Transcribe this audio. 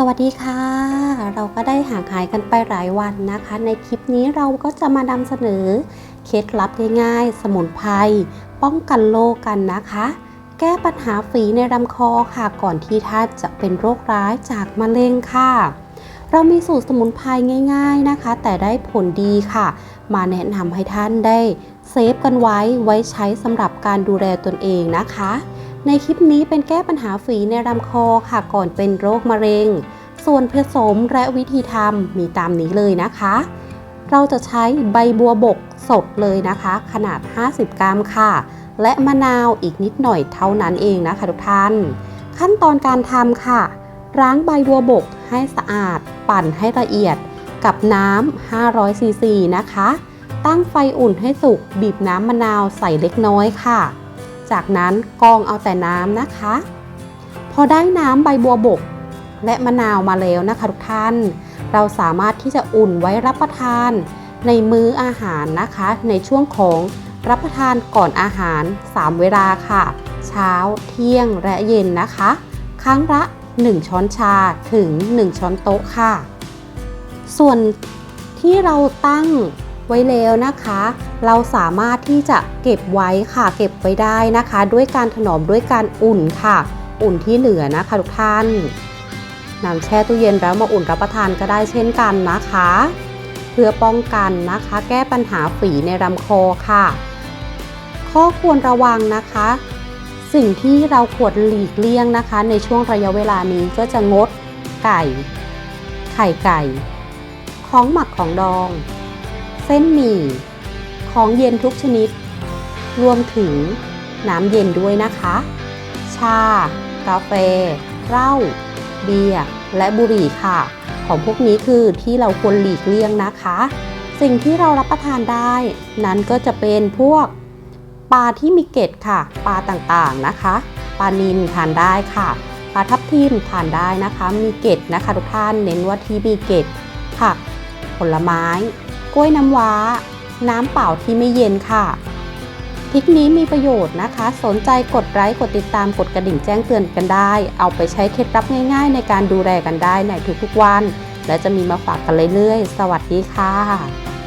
สวัสดีค่ะ เราก็ได้ห่างหายกันไปหลายวันนะคะ ในคลิปนี้เราก็จะมานำเสนอเคล็ดลับง่ายๆ สมุนไพรป้องกันโรคกันนะคะ แก้ปัญหาฝีในลำคอค่ะ ก่อนที่ท่านจะเป็นโรคร้ายจากมะเร็งค่ะ เรามีสูตรสมุนไพรง่าย ๆนะคะ แต่ได้ผลดีค่ะ มาแนะนำให้ท่านได้เซฟกันไว้ไว้ใช้สำหรับการดูแลตนเองนะคะ ในคลิปนี้เป็นแก้ปัญหาฝีในลำคอค่ะก่อนเป็นโรคมะเร็ง ส่วนผสมและวิธีทำมีตามนี้เลยนะคะ เราจะใช้ใบบัวบกสดเลยนะคะ ขนาด 50 กรัมค่ะ และมะนาวอีกนิดหน่อยเท่านั้นเองนะคะทุกท่าน ขั้นตอนการทำค่ะ ล้างใบบัวบกให้สะอาด ปั่นให้ละเอียด กับน้ำ500ซีซีนะคะ ตั้งไฟอุ่นให้สุกบีบน้ำมะนาวใส่เล็กน้อยค่ะ จากนั้นกองเอาแต่น้ำนะคะ พอได้น้ำใบบัวบก และมะนาวมาแล้วนะคะทุกท่าน เราสามารถที่จะอุ่นไว้รับประทาน ในมื้ออาหารนะคะ ในช่วงของรับประทานก่อนอาหาร 3 เวลาค่ะ เช้า เที่ยงและเย็นนะคะ ครั้งละ 1 ช้อนชาถึง 1 ช้อนโต๊ะค่ะ ส่วนที่เราตั้ง ไว้แล้วนะคะ เราสามารถที่จะเก็บไว้ค่ะ เก็บไว้ได้นะคะ ด้วยการถนอมด้วยการอุ่นค่ะ อุ่นที่เหลือนะคะทุกท่านนำแช่ตู้เย็นแล้วมาอุ่นรับประทานก็ได้เช่นกันนะคะ เพื่อป้องกันนะคะ แก้ปัญหาฝีในลำคอค่ะ ข้อควรระวังนะคะ สิ่งที่เราควรหลีกเลี่ยงนะคะ ในช่วงระยะเวลานี้ก็จะงดไก่ ไข่ไก่ ของหมักของดอง เส้นหมี่ ของเย็นทุกชนิด รวมถึงน้ำเย็นด้วยนะคะ ชา กาแฟ เหล้า เบียร์ และบุหรี่ค่ะ ของพวกนี้คือที่เราควรหลีกเลี่ยงนะคะ สิ่งที่เรารับประทานได้ นั้นก็จะเป็นพวกปลาที่มีเกล็ดค่ะ ปลาต่างๆนะคะ ปลานิลทานได้ค่ะปลาทับทิมทานได้นะคะ มีเกล็ดนะคะทุกท่าน เน้นว่าที่มีเกล็ดผัก ผลไม้ ล้วยน้ำว้า น้ำเปล่าที่ไม่เย็นค่ะทิคนี้มีประโยชน์นะคะ สนใจกดไลค์กดติดตามกดกระดิ่งแจ้งเตือนกันได้ เอาไปใช้เคล็ดลับง่าย ๆ ในการดูแลกันได้ในทุกๆวัน และจะมีมาฝากกันเรื่อยๆ สวัสดีค่ะ